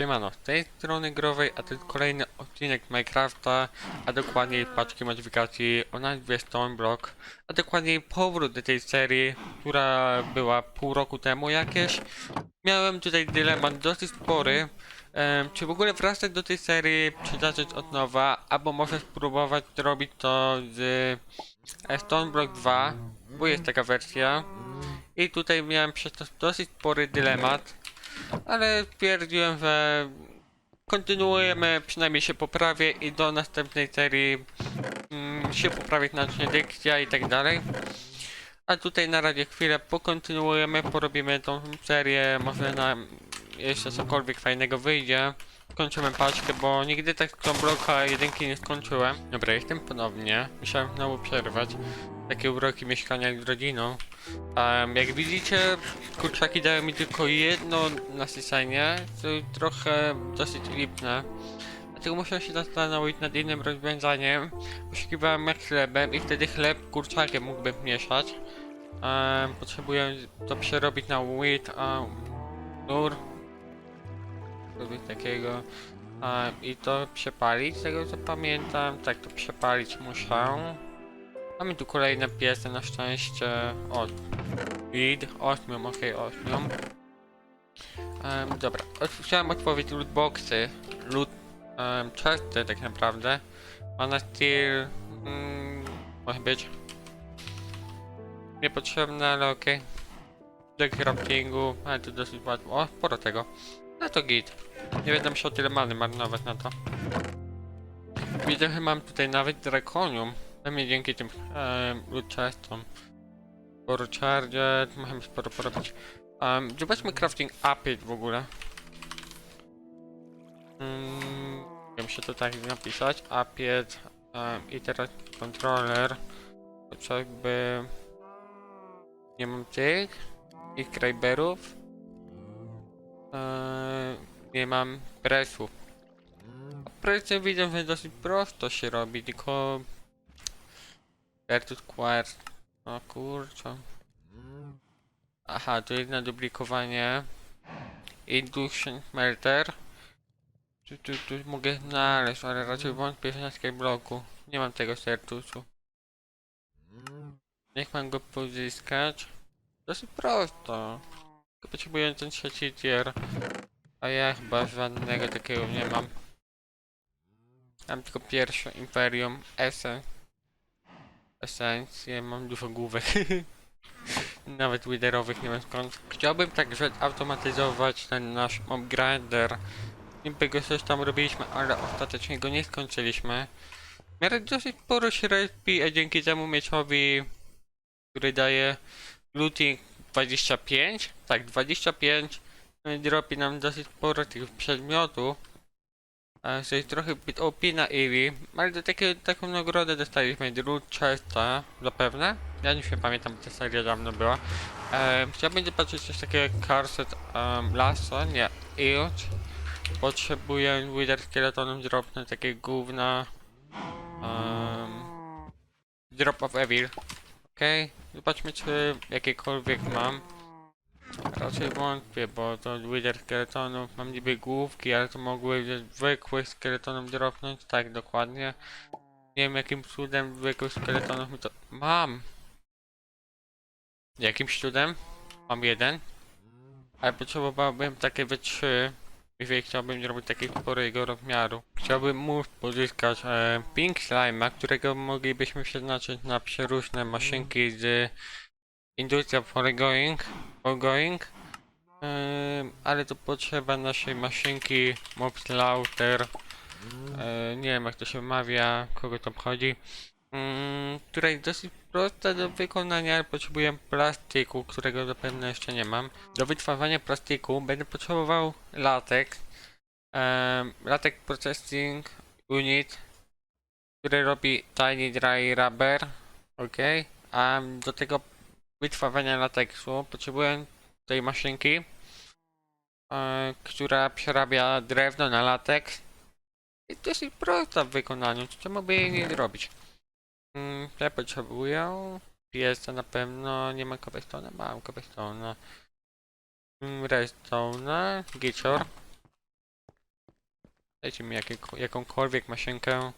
Siemano, z tej strony growej, a to jest kolejny odcinek Minecrafta, a dokładniej paczki modyfikacji o nazwie Stoneblock, a dokładniej powrót do tej serii, która była pół roku temu jakieś. Miałem tutaj dylemat dosyć spory, em, czy w ogóle wracać do tej serii, czy zacząć od nowa, albo może spróbować zrobić to z e, Stoneblock 2, bo jest taka wersja. I tutaj miałem przez to dosyć spory dylemat, ale stwierdziłem, że kontynuujemy, przynajmniej się poprawię i do następnej serii mm, się poprawić nacznie dykcja i tak dalej. A tutaj na razie chwilę pokontynuujemy, porobimy tą serię, może nam jeszcze cokolwiek fajnego wyjdzie. Skończymy paczkę, bo nigdy tak bloka jedynki nie skończyłem. Dobra, jestem ponownie. Musiałem znowu przerwać. Takie uroki mieszkania z rodziną. Em, jak widzicie, kurczaki dają mi tylko jedno nasycenie, co trochę dosyć lipne. Dlatego muszę się zastanowić nad innym rozwiązaniem. Poszukiwałem jak chlebem i wtedy chleb kurczakiem mógłbym mieszać. Em, potrzebuję to przerobić na wheat, a nur. Coś takiego. Em, I to przepalić, z tego co pamiętam. Tak, to przepalić muszę. Mamy tu kolejne piesy na szczęście. O, Lead, 8, ok, 8. Um, dobra, chciałem odpowiedzieć lootboxy. Loot, um, chesty tak naprawdę. Ona steel, mm, może być. Niepotrzebne, ale okej. Do craftingu, ale to dosyć łatwo. O, sporo tego. No to git. Nie będę musiał tyle many marnować na to. Widzę, że mam tutaj nawet drakonium. Przynajmniej dzięki tym um, loot chestom. Sporo charger, możemy sporo porobić. Um, zobaczmy crafting update w ogóle. Mm, wiem się to tak napisać. Update um, i teraz controller. To jakby... Nie mam tych. I scriberów. Eee, nie mam pressów. A Presy widzę, że dosyć prosto się robi, tylko... Vertus Squares. O kurczę. Aha, to jest na duplikowanie. Induction Melter. Tu, tu, tu mogę znaleźć, ale raczej wątpię, że na skybloku. Nie mam tego sertusu. Niech mam go pozyskać. Dosyć prosto. Potrzebuję ten trzeci tier. A ja chyba żadnego takiego nie mam. Mam tylko pierwsze Imperium Essence. Esencje, mam dużo główek. Nawet widerowych nie wiem skąd. Chciałbym także automatyzować ten nasz mob grinder. Niby go coś tam robiliśmy, ale ostatecznie go nie skończyliśmy. Miarę dosyć sporo się a dzięki temu mieczowi, który daje looting 25, tak 25, no dropi nam dosyć sporo tych przedmiotów. Coś trochę OP na Eevee, ale do takiego, taką nagrodę dostaliśmy Root Chesta, zapewne. Ja nie pamiętam, bo ta seria dawno była. Ehm, chciałbym zobaczyć coś takiego jak Carset um, Lasso, nie, Ilch. Potrzebuję Wither Skeletonów dropnąć takie gówna. Um, drop of Evil. Okej, zobaczmy czy jakiekolwiek mam. Raczej wątpię, bo to Wither Skeletonów mam niby główki, ale to mogły zwykłych skeletonów dropnąć, tak dokładnie. Nie wiem jakim cudem zwykłych skeletonów mi to... Mam! Jakimś cudem? Mam jeden. Ale potrzebowałbym takie we trzy. Jeżeli chciałbym zrobić takiego sporego rozmiaru. Chciałbym móc pozyskać e, Pink Slime'a, którego moglibyśmy przeznaczyć na przeróżne maszynki z Industria Foregoing. Foregoing. Ale to potrzeba naszej maszynki Mob Slaughter. E, nie wiem jak to się wymawia, kogo to obchodzi. Mm, która jest dosyć prosta do wykonania, ale potrzebuję plastiku, którego zapewne jeszcze nie mam. Do wytwarzania plastiku będę potrzebował latek. Um, latek Processing Unit, który robi Tiny Dry Rubber. Ok. A do tego wytwarzania lateksu potrzebuję tej maszynki, e, która przerabia drewno na lateks. I dosyć prosta w wykonaniu, czemu by jej nie zrobić? Mm, ja potrzebuję piesa na pewno, nie ma cobblestone, mam cobblestone. Mm, redstone, gicior. Dajcie mi jakie, jakąkolwiek maszynkę.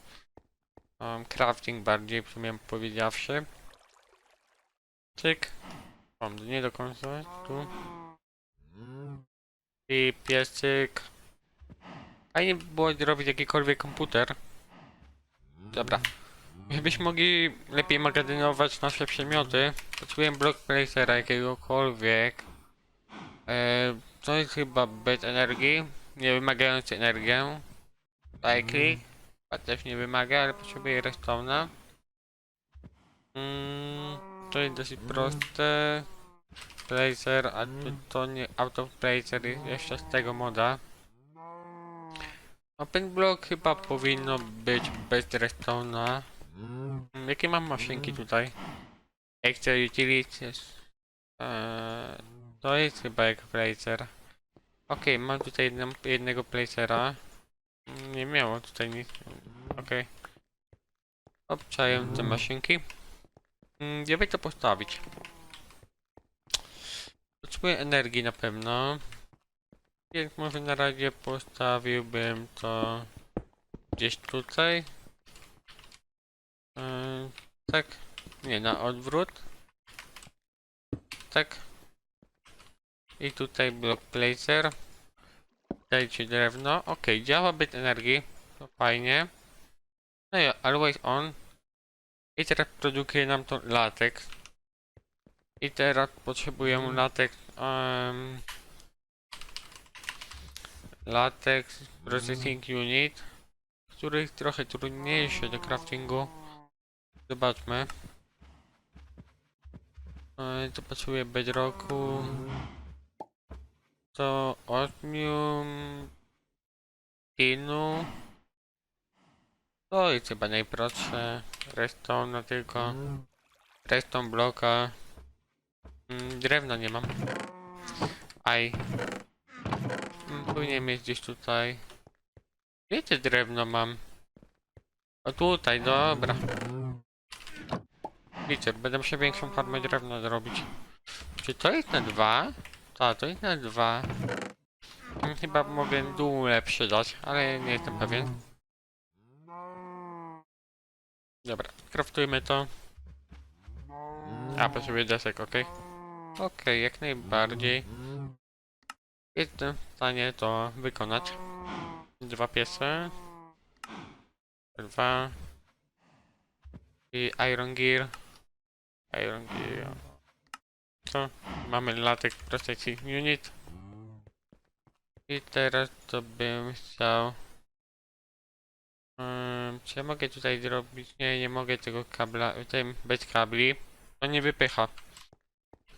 Um, crafting bardziej, w sumie powiedziawszy. Cyk. Mam nie do końca. Tu. I piesyk. Fajnie by było zrobić jakikolwiek komputer. Dobra. Gdybyśmy mogli lepiej magazynować nasze przedmioty, potrzebujemy block placera jakiegokolwiek. E, to jest chyba bez energii, nie wymagający energię. Cyclic, a też nie wymaga, ale potrzebuję redstone'a. Mm, to jest dosyć proste. Placer, a to, to nie auto placer jeszcze z tego moda. Open block chyba powinno być bez redstone'a. Mm, Jakie mam maszynki tutaj? Extra utilities. Eee, to jest chyba jak placer. Okej, mam tutaj jedno, jednego placera. Mm, Nie miało tutaj nic. Okej. Obczaję te maszynki. Gdzie by to postawić? Potrzebuję energii na pewno. Więc może na razie postawiłbym to gdzieś tutaj. Yy, tak. Nie, na odwrót. Tak. I tutaj block placer. Dajcie drewno. Ok, działa byt energii. To fajnie. No i always on. I teraz produkuje nam to latek. I teraz potrzebujemy latek. Um, latex processing unit, który jest trochę trudniejszy do craftingu. Zobaczmy. To potrzebuję bedrocku. To osmium. Tinu. To jest chyba najprostsze. Redstone tylko. Redstone bloka. Mm, Drewna nie mam. Aj. Mm, Powinien mieć gdzieś tutaj. Wiecie, drewno mam. O tutaj, dobra. Wiecie, będę musiał większą farmę drewna zrobić. Czy to jest na dwa? Tak, to jest na dwa. Mm, Chyba mogę dół lepszy dać, ale nie jestem pewien. Dobra, kraftujmy to. A, potrzebuję desek, okej. Okej, jak najbardziej. Jestem w stanie to wykonać. Dwa piesy. Dwa. I Iron Gear. Iron Gear. Co? Mamy latek Processing Unit. I teraz to bym chciał... Um, czy ja mogę tutaj zrobić? Nie, nie mogę tego kabla, tym bez kabli. To nie wypycha.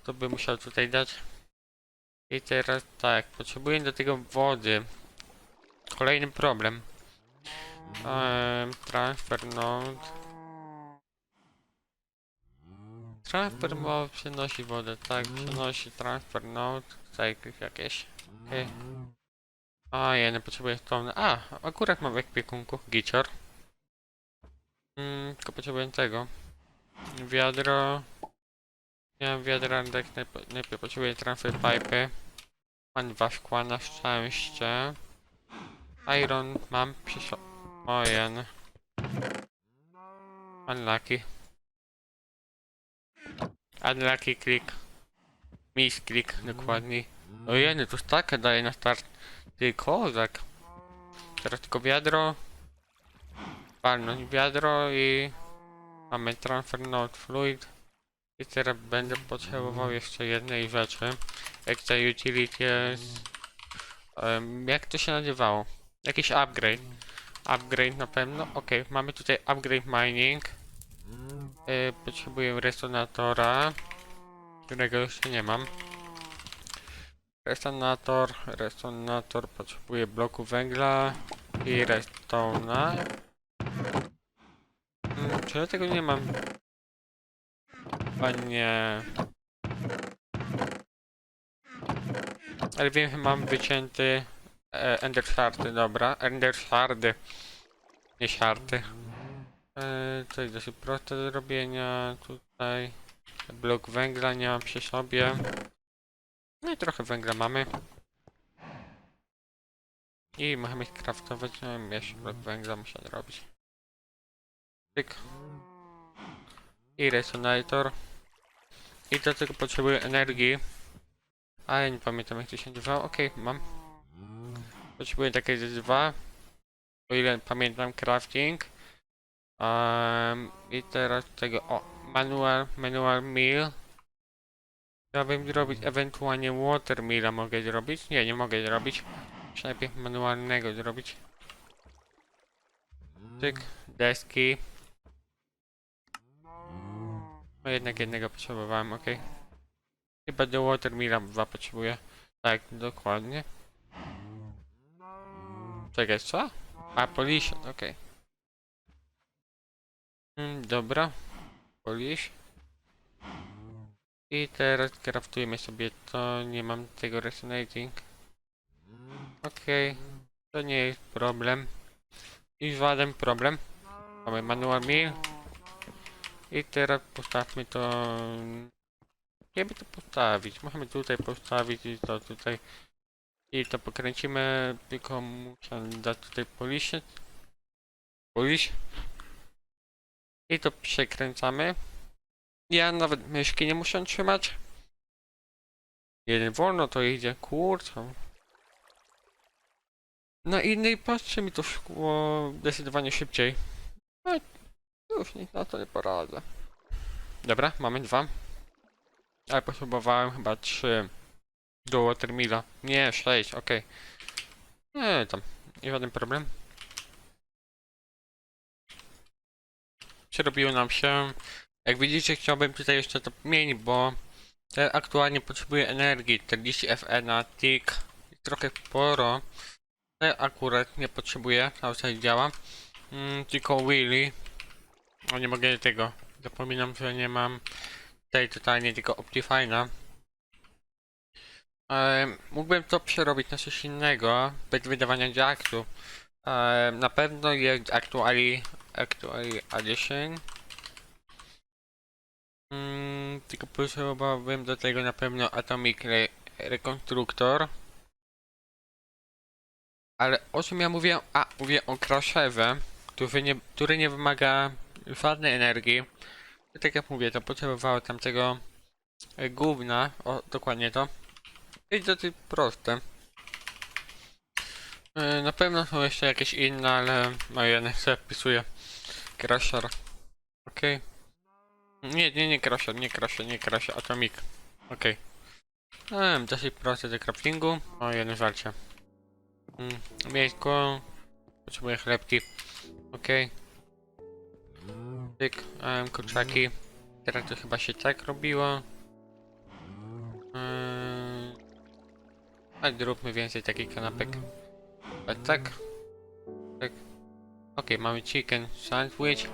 To bym musiał tutaj dać. I teraz tak, potrzebuję do tego wody. Kolejny problem. Um, transfer node. Transfer mode przenosi wodę, tak, przenosi transfer node. Cycle jakieś. Okej. A, ja nie potrzebuję stone. A, akurat mam w ekwipunku. Gicior. Mm, tylko potrzebuję tego. Wiadro. Mam wiadra, tak najp- najpierw potrzebuję transfer pipe. Mam dwa szkła na szczęście. Iron mam przy so- Ojen. Unlucky. Unlucky click. Miss click, dokładniej. Ojej, to stakę daje na start. Ty kozak. Teraz tylko wiadro. Palnąć wiadro i... Mamy transfer node fluid. I teraz będę potrzebował jeszcze jednej rzeczy. Extra utilities. Um, jak to się nazywało? Jakiś upgrade. Upgrade na pewno. Ok, mamy tutaj upgrade mining. Yy, potrzebuję resonatora. Którego jeszcze nie mam. Resonator, resonator, potrzebuję bloku węgla i redstone'a. Hmm, czy ja tego nie mam? Chyba nie. Ale wiem, mam wycięty e, ender shardy, dobra. Ender shardy. Nie shardy. E, to jest dosyć proste do zrobienia. Tutaj blok węgla nie mam przy sobie. No i trochę węgla mamy. I możemy craftować, no jeszcze blok węgla muszę zrobić. Tyk. I resonator. I do tego potrzebuję energii. A ja nie pamiętam jak to się nazywało. Okej, mam. Potrzebuję takie dwa. O ile pamiętam crafting. Um, I teraz tego, o, manual, manual mill. Chciałbym zrobić ewentualnie water milla mogę zrobić? Nie, nie mogę zrobić. Muszę najpierw manualnego zrobić. Tyk, deski. No jednak jednego potrzebowałem, ok. Chyba do water milla dwa potrzebuję. Tak, dokładnie. Czekaj, co? A, polish, okej. Mm, dobra. Polish. I teraz craftujemy sobie to, nie mam tego resonating. Okej, to nie jest problem. I żaden problem. Mamy manual mill. I teraz postawmy to... Nie by to postawić. Możemy tutaj postawić i to tutaj. I to pokręcimy, tylko muszę dać tutaj polisie. Polish. I to przekręcamy. Ja nawet myszki nie muszę trzymać. Jeden wolno to idzie, kurczę. Na innej patrzcie mi to szkło zdecydowanie szybciej. No, już nic na to nie poradzę. Dobra, mamy dwa. Ale potrzebowałem chyba trzy. Do watermilla. Nie, sześć, okej. Nie, tam. Nie żaden problem. Przerobiło nam się. Jak widzicie, chciałbym tutaj jeszcze to mieć, bo ja aktualnie potrzebuję energii. 40 FE na tick. Trochę sporo. Ale akurat nie potrzebuję, cały czas działa. Mm, tylko Willy. O, nie mogę tego. Zapominam, że nie mam tutaj totalnie tylko Optifine'a. Ehm, mógłbym to przerobić na coś innego, bez wydawania jacksu. Ehm, na pewno jest Actually, actually Addition. Mm, tylko potrzebowałbym do tego na pewno Atomic Re. Ale o czym ja mówię? A, mówię o Crasherze, który nie, który nie wymaga żadnej energii. I tak jak mówię, to potrzebowało tamtego e, gówna, o, dokładnie to. I dosyć proste. E, Na pewno są jeszcze jakieś inne, ale no ja nie wpisuję. Crusher. Okej. Nie, nie, nie Crusher, nie Crusher, nie Crusher, Atomic. Okej. Okay. dosyć proste do craftingu. O, jedno żarcie. Mm, Miejsko. Potrzebuję chlebki. Okej. Tyk, um, kurczaki. Teraz to chyba się tak robiło. A zróbmy więcej takich kanapek. A tak. Tak. Okej, mamy chicken sandwich.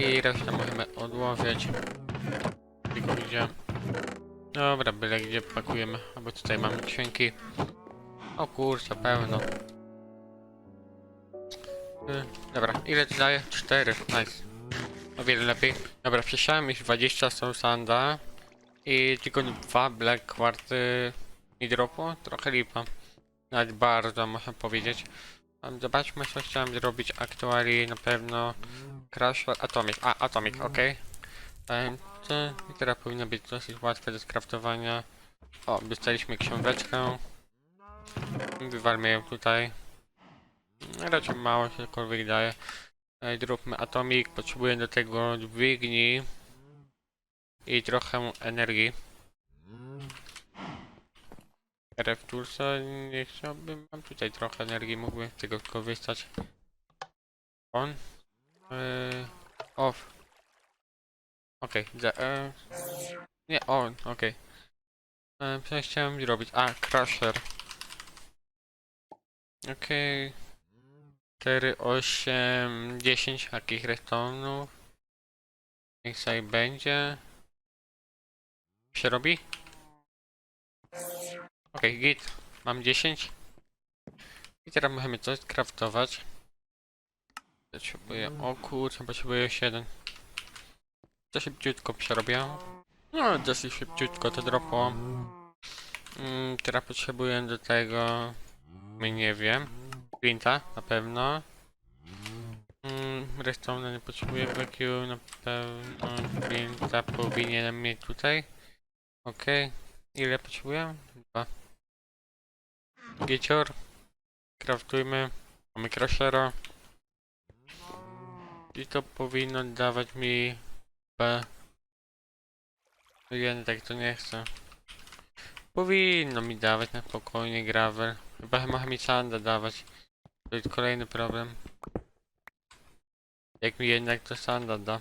I resztę możemy odłożyć. Tylko gdzie. Dobra, byle gdzie pakujemy. Albo tutaj mamy skrzynki. O kurczę, pełno. Y, Dobra, ile ci daje? 4, nice. O wiele lepiej. Dobra, przesiałem już 20 sanda i tylko dwa black quarty mi dropu. Trochę lipa. Nawet bardzo, można powiedzieć. Zobaczmy, co chciałem zrobić aktualnie. Na pewno Crash Atomic. A, Atomic, ok. Um, to i teraz powinno być dosyć łatwe do skraftowania. O, dostaliśmy książeczkę. Wywalmy ją tutaj. Raczej mało się cokolwiek daje. Zróbmy atomik, potrzebuję do tego dźwigni i trochę energii. RF Toolsa nie chciałbym, mam tutaj trochę energii, mógłbym tego korzystać. On. Yy, off. Okej, okay, e, nie on, okej. Okay. Co chciałem zrobić? A, crusher. Okej. Okay. 4, 8, 10 takich redstone'ów. Niech sobie będzie. Się robi? Okej, git. Mam 10. I teraz możemy coś craftować. Potrzebuję, o kurczę, potrzebuję 7. To szybciutko przerobię. No, dosyć szybciutko to dropło. Mm, teraz potrzebuję do tego nie wiem. Printa na pewno. Mm, Redstone nie potrzebuję vacuum na pewno. Printa powinienem mieć tutaj. Okej. Ile potrzebuję? Dwa. Giecior. Kraftujmy. Mamy crashera. I to powinno dawać mi B. No jednak to nie chcę. Powinno mi dawać na spokojnie gravel. Chyba chyba mi sanda dawać. To jest kolejny problem. Jak mi jednak to sanda da.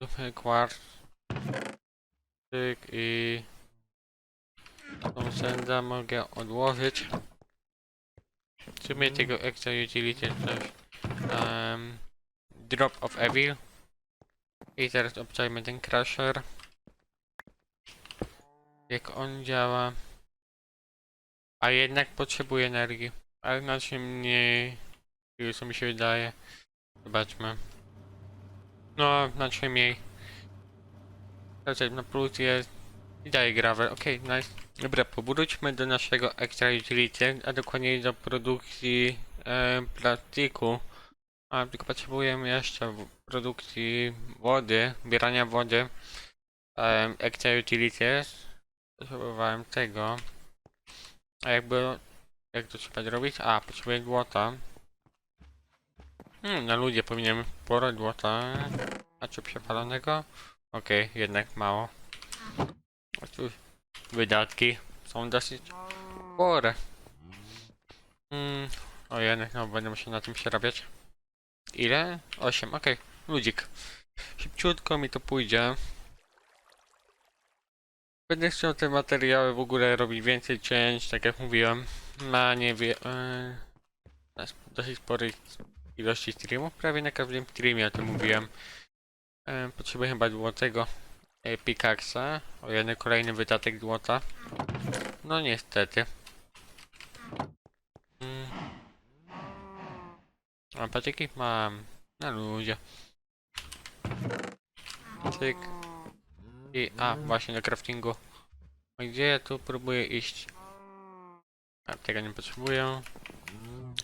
Zróbmy kwarc. Tyk i... Tą sanda mogę odłożyć. W sumie tego extra utility coś. Um, drop of evil. I teraz obczajmy ten crusher. Jak on działa. A jednak potrzebuje energii. Ale znacznie mniej. Co mi się wydaje. Zobaczmy. No, znacznie mniej. Raczej na plus jest. I daje gravel. Okej, nice. Dobra, powróćmy do naszego extra utility, a dokładniej do produkcji e, plastiku. A, tylko potrzebujemy jeszcze produkcji wody, zbierania wody. Um, extra utilities. Potrzebowałem tego. A jakby... Jak to trzeba zrobić? A, potrzebuję złota. Hmm, na ludzie powinienem sporo złota. A czy przepalonego? Okej, jednak mało. Wydatki są dosyć spore. Hmm, o jednak no będę musiał na tym przerabiać. Ile? 8, okej. Ludzik. Szybciutko mi to pójdzie. Będę chciał te materiały w ogóle robić więcej cięć, tak jak mówiłem. Na nie wie... Yy, na dosyć sporej ilości streamów. Prawie na każdym streamie o tym mówiłem. Yy, potrzebuję chyba złotego yy, pickaxa. O jeden kolejny wydatek złota. No niestety. Mm. A patyki mam. Na ludzie. Cyk. I, a, właśnie do craftingu. Gdzie ja tu próbuję iść? A, tego nie potrzebuję.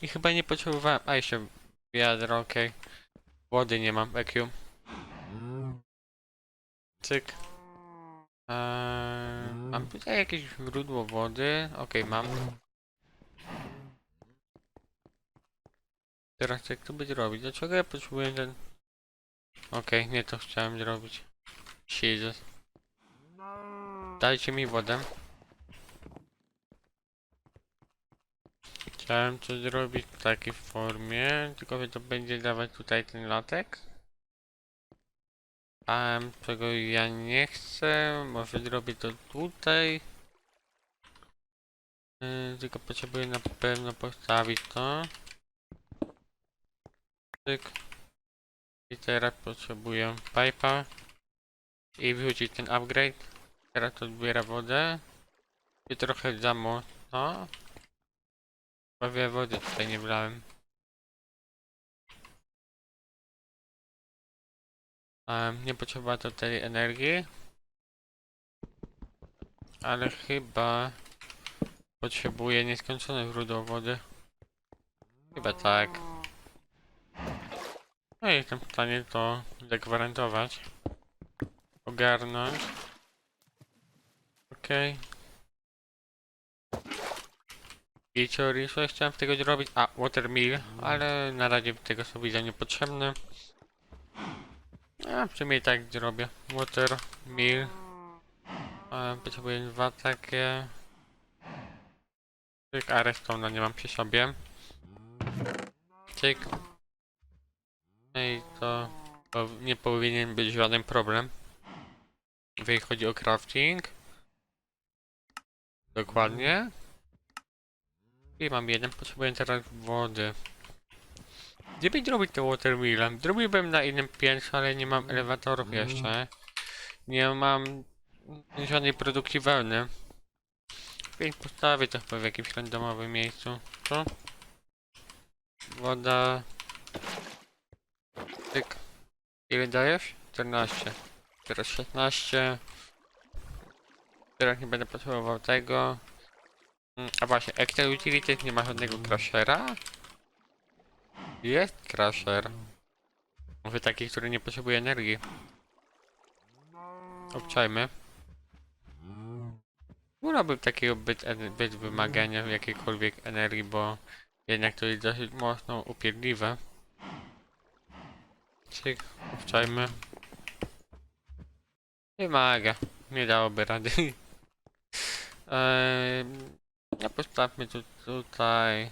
I chyba nie potrzebowałem. A, jeszcze wiadro, okej. Wody nie mam, vacuum. Cyk. Eee, mam tutaj jakieś źródło wody. Okej, mam. Teraz jak to będzie robić? Dlaczego ja potrzebuję ten... Okej, nie to chciałem zrobić. Jesus. Dajcie mi wodę. Chciałem to zrobić w takiej formie, tylko że to będzie dawać tutaj ten latek. A czego ja nie chcę, może zrobię to tutaj. Yy, tylko potrzebuję na pewno postawić to. Tyk. I teraz potrzebuję pipa. I wrzucić ten upgrade. Teraz to odbiera wodę. I trochę za mocno. Prawie wody tutaj nie wlałem. Nie potrzeba to tej energii. Ale chyba potrzebuję nieskończone źródło wody. Chyba tak. No i jestem w stanie to zagwarantować. Ogarnąć. Okej. I teorii co chciałem tego zrobić? A, watermill, ale na razie tego sobie za niepotrzebne. A, przynajmniej i tak zrobię. Watermill. A, potrzebuję dwa takie. Cyk, a resztą nie mam przy sobie. Cyk. No i to, to nie powinien być żaden problem. Jeżeli chodzi o crafting. Dokładnie. I mam jeden, potrzebuję teraz wody. Gdzie by zrobić to watermillem? Zrobiłbym na innym piętrze, ale nie mam elewatorów jeszcze. Nie mam żadnej produkcji wełny. Więc postawię to chyba w jakimś randomowym miejscu. Co? Woda. Tyk. Ile dajesz? 14. Teraz 16. Teraz nie będę potrzebował tego. Mm, A właśnie, Excel Utilities nie ma żadnego crashera? Jest crasher. Może taki, który nie potrzebuje energii. Obczajmy. Wolałbym takiego być, być wymagania jakiejkolwiek energii, bo jednak to jest dosyć mocno upierdliwe. Cyk, obczajmy. Wymaga. Nie dałoby rady. Eee, postawmy tu, tutaj.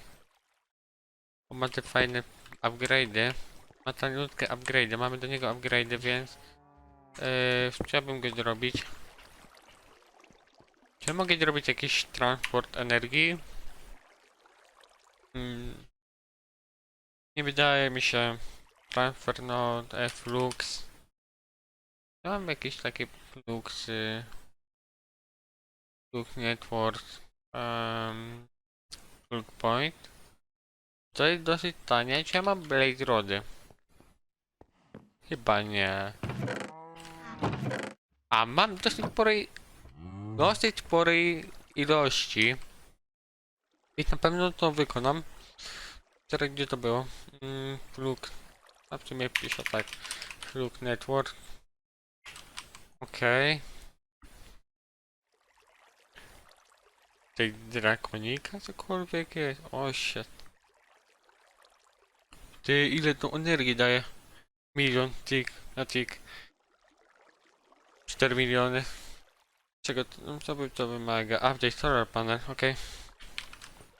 Bo ma te fajne upgrade'y. Ma taniutkie upgrade'y. Mamy do niego upgrade'y, więc eee, chciałbym go zrobić. Czy mogę zrobić jakiś transport energii? Hmm. Nie wydaje mi się. Transfer node, flux. Ja mam jakieś takie fluxy. Flux network. Um, flux point. To jest dosyć tanie. Czy ja mam blade rody? Chyba nie. A mam dosyć sporej dosyć sporej ilości. I na pewno to wykonam. Teraz gdzie to było? Mm, Fluk. A w sumie pisze tak. Fluk Network. Okej. Tej drakonika cokolwiek jest. O shit. Ty ile to energii daje? Milion tik na tik. 4 miliony. Czego to, no, by to wymaga? Update solar panel, okej.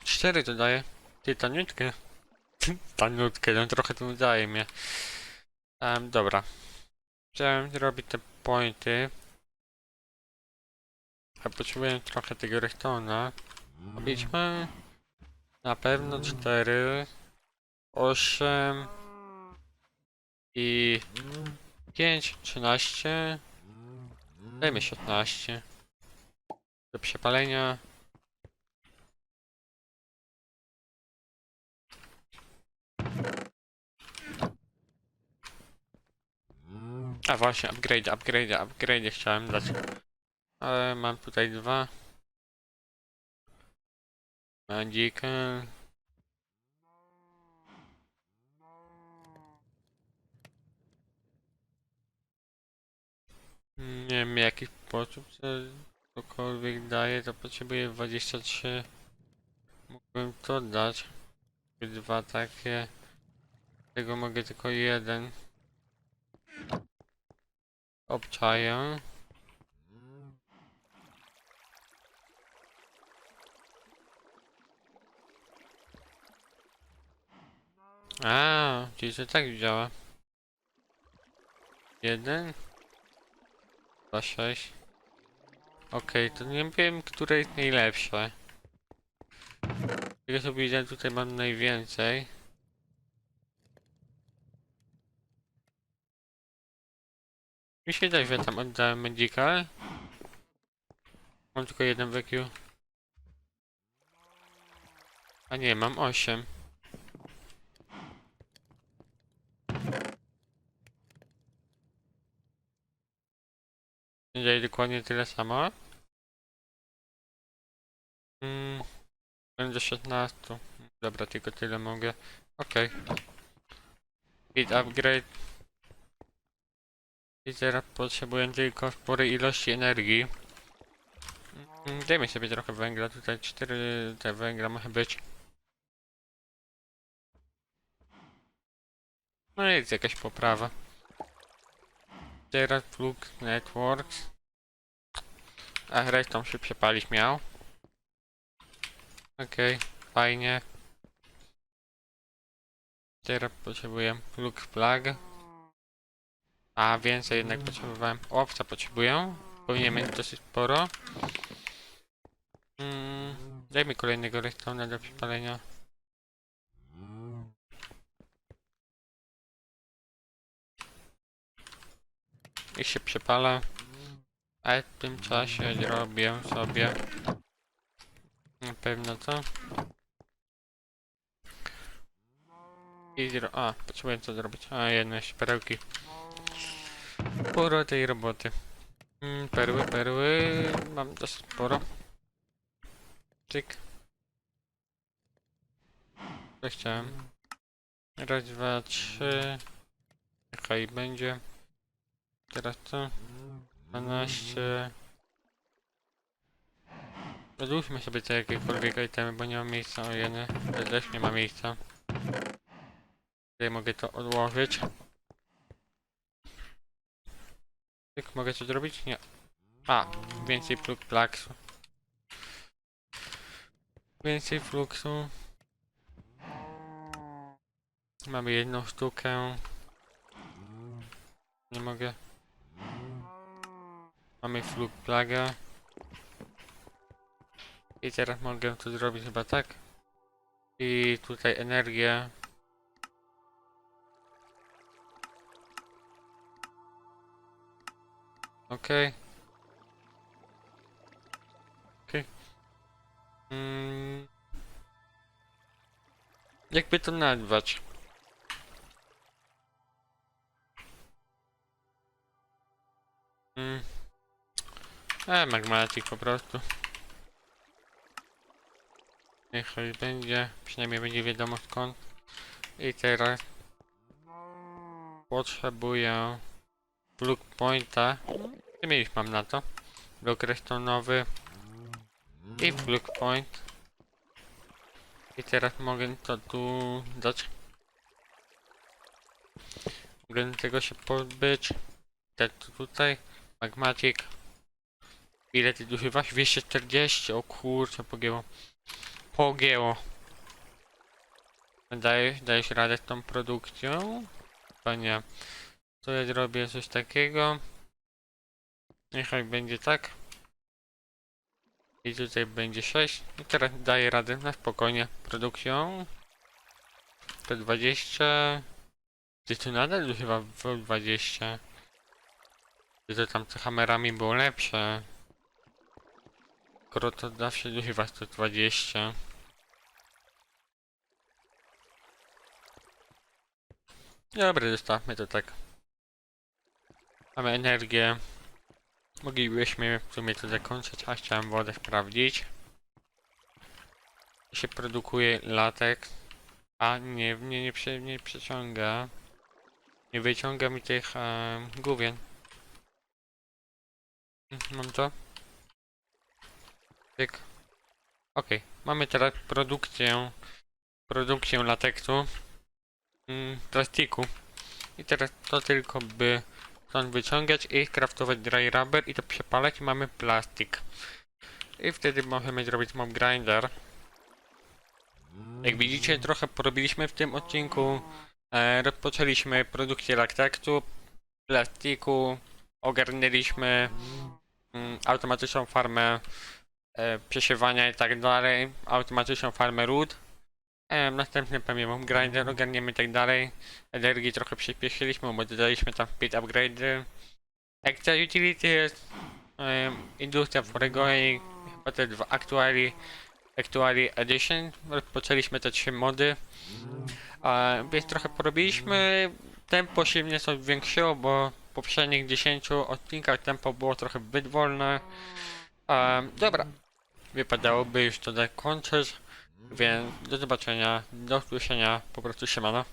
4 to daje. Ty taniutkie. taniutkie, no trochę to daje mnie. Um, dobra. Chciałem zrobić te pointy. A potrzebuję trochę tego redstone'a. Robiliśmy na pewno 4, 8 i 5, 13. Dajmy 16. Do przepalenia. A właśnie, upgrade, upgrade, upgrade chciałem dać. Ale mam tutaj dwa. Magical. Nie wiem jaki sposób że cokolwiek daje, to potrzebuję 23. Mógłbym to dać. Dwa takie. Tego mogę tylko jeden. Obczaję. A, czyli to tak działa. Jeden. Dwa, sześć. Okej, to nie wiem, które jest najlepsze. Tego sobie widziałem, tutaj mam najwięcej. Mi się da, że tam oddałem medical. Mam tylko jeden WQ. A nie, mam osiem. Będzie dokładnie tyle samo. Mm, będzie 16. Dobra, tylko tyle mogę. Okej. Git upgrade. I teraz potrzebuję tylko sporej ilości energii. Mm, Dajmy sobie trochę węgla, tutaj 4 te węgla może być. No jest jakaś poprawa. Teraz Flux Networks. A resztą się przepalić miał. Okej, fajnie. Teraz potrzebuję Flux Flag. A więcej jednak potrzebowałem. Owca potrzebuję. Powinien mieć dosyć sporo. Mm, daj mi kolejnego redstone'a do przepalenia. I się przepala. A w tym czasie zrobię sobie na pewno to. I zro... A, potrzebuję co zrobić. A, jedno jeszcze perełki. Sporo tej roboty. Mm, perły, perły. Mam dosyć sporo. Cyk. Co chciałem? Raz, dwa, trzy. Okej, będzie. Teraz co? 12. Odłóżmy sobie te jakiekolwiek itemy, bo nie ma miejsca. O jeny, też nie ma miejsca. Tutaj mogę to odłożyć. Jak mogę to zrobić? Nie. A, więcej plaksu. Więcej fluxu. Mamy jedną sztukę. Nie mogę. Mamy flug plagę. I teraz mogę to zrobić chyba tak. I tutaj energię. Okej. Okej. Mm. Jakby to nazwać? Mm. E, magmatik po prostu. Niech choć będzie, przynajmniej będzie wiadomo skąd. I teraz potrzebuję block pointa. Mieliśmy mam na to. Blok redstone'owy i block point. I teraz mogę to tu dać. Mogę tego się pozbyć. Te tu tutaj. Magmatic. Ile ty używasz? 240. O kurczę, pogięło. Pogięło. Dajesz, dajesz radę z tą produkcją? To nie. To ja zrobię coś takiego. Niechaj będzie tak. I tutaj będzie 6. I teraz daję radę na spokojnie produkcją. To 20. Ty tu nadal chyba w 20. Ty to tam z kamerami było lepsze. Skoro to zawsze używa 120. Dobra, zostawmy to tak. Mamy energię. Moglibyśmy w sumie to zakończyć, a chciałem wodę sprawdzić. się produkuje latek. A nie, nie, nie, nie przeciąga. Nie wyciąga mi tych e. Mhm, Mam to. Okej, mamy teraz produkcję. Produkcję lateksu. Mm, plastiku. I teraz to tylko by stąd wyciągać i craftować dry rubber i to przepalać i mamy plastik. I wtedy możemy zrobić mob grinder. Jak widzicie, trochę porobiliśmy w tym odcinku. E, rozpoczęliśmy produkcję lakteksu, plastiku, ogarnęliśmy mm, automatyczną farmę e, przesiewania i tak dalej, automatyczną farmę ród. E, następny pewnie mob grinder ogarniemy i tak dalej. Energii trochę przyspieszyliśmy, bo dodaliśmy tam speed upgrade. Extra utility jest e, industria foregoing, chyba te dwa actually, actually edition. Rozpoczęliśmy te trzy mody. Więc trochę porobiliśmy. Tempo się nieco zwiększyło, bo w poprzednich 10 odcinkach tempo było trochę zbyt wolne. Dobra, wypadałoby już to zakończyć. Więc do zobaczenia, do usłyszenia, po prostu siemano.